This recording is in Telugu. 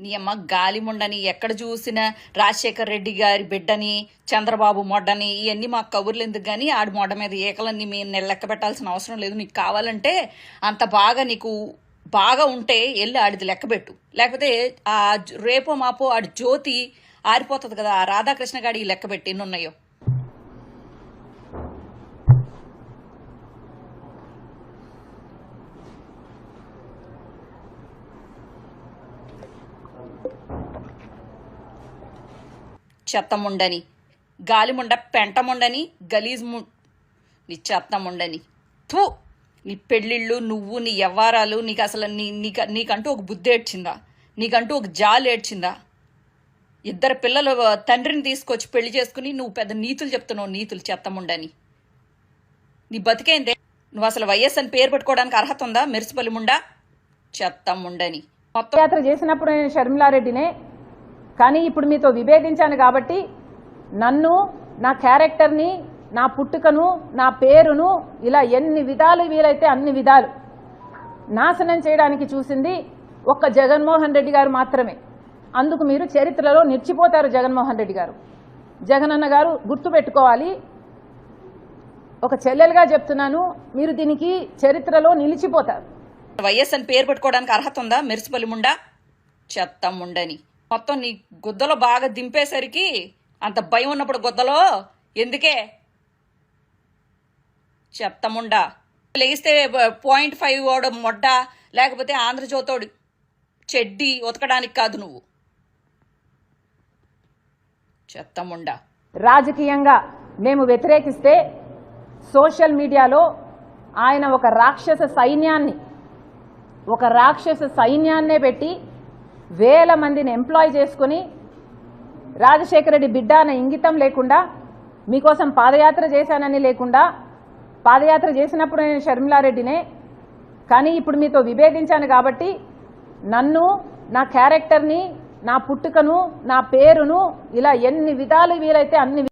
నీ అమ్మ గాలిముండని ఎక్కడ చూసినా రాజశేఖర్ రెడ్డి గారి బిడ్డని చంద్రబాబు మొడ్డని ఇవన్నీ మాకు కబుర్లు ఎందుకు కానీ ఆడి మొడ్డ మీద ఏకలన్నీ మేము లెక్క పెట్టాల్సిన అవసరం లేదు. నీకు కావాలంటే అంత బాగా నీకు బాగా ఉంటే వెళ్ళి ఆడిది లెక్క పెట్టు. లేకపోతే ఆ రేపో మాపో ఆడి జ్యోతి ఆరిపోతుంది కదా. ఆ రాధాకృష్ణ గాడి లెక్క పెట్టి ఎన్నున్నాయో. చెత్తముండని గాలిముండ పెంటముండని గలీజ్ ము నీ చెత్తముండని. తు నీ పెళ్ళిళ్ళు నువ్వు నీ వ్యవహారాలు నీకు అసలు నీ నీక నీకంటూ ఒక బుద్ధి ఏడ్చిందా? నీకంటూ ఒక జాలు ఏడ్చిందా? ఇద్దరు పిల్లలు తండ్రిని తీసుకొచ్చి పెళ్ళి చేసుకుని నువ్వు పెద్ద నీతులు చెప్తున్నావు నీతులు చెత్తముండని. నీ బతికేందే? నువ్వు అసలు వైఎస్ అని పేరు పెట్టుకోవడానికి అర్హత ఉందా? మెరిసిపల్లి ముండా? చెత్తముండని. మొత్తం చేసినప్పుడు నేను షర్మిలారెడ్డినే కానీ ఇప్పుడు మీతో విభేదించాను కాబట్టి నన్ను నా క్యారెక్టర్ని నా పుట్టుకను నా పేరును ఇలా ఎన్ని విధాలు వీలైతే అన్ని విధాలు నాశనం చేయడానికి చూసింది ఒక్క జగన్మోహన్ రెడ్డి గారు మాత్రమే. అందుకు మీరు చరిత్రలో నిలిచిపోతారు జగన్మోహన్ రెడ్డి గారు. జగనన్న గారు గుర్తుపెట్టుకోవాలి. ఒక చెల్లెలుగా చెప్తున్నాను మీరు దీనికి చరిత్రలో నిలిచిపోతారు. వైఎస్ అని పేరు పెట్టుకోవడానికి అర్హత ఉందా? మెరిసిపల్లి ముండా? చెత్త ముండని. మొత్తం నీ గుద్దలో బాగా దింపేసరికి అంత భయం ఉన్నప్పుడు గుద్దలో ఎందుకే? చెత్త ముండా. లేస్తే పాయింట్ ఫైవ్ వాడు మొడ్డ లేకపోతే ఆంధ్రజ్యోతోడు చెడ్డి ఉతకడానికి కాదు నువ్వు. చెత్త ముండా. రాజకీయంగా మేము వ్యతిరేకిస్తే సోషల్ మీడియాలో ఆయన ఒక రాక్షస సైన్యాన్ని ఒక రాక్షస సైన్యాన్నే పెట్టి వేల మందిని ఎంప్లాయ్ చేసుకుని రాజశేఖర రెడ్డి బిడ్డ అన్న ఇంగితం లేకుండా మీకోసం పాదయాత్ర చేశానని లేకుండా పాదయాత్ర చేసినప్పుడు నేను షర్మిలారెడ్డినే కానీ ఇప్పుడు మీతో విభేదించాను కాబట్టి నన్ను నా క్యారెక్టర్ని నా పుట్టుకను నా పేరును ఇలా ఎన్ని విధాలు వీలైతే అన్ని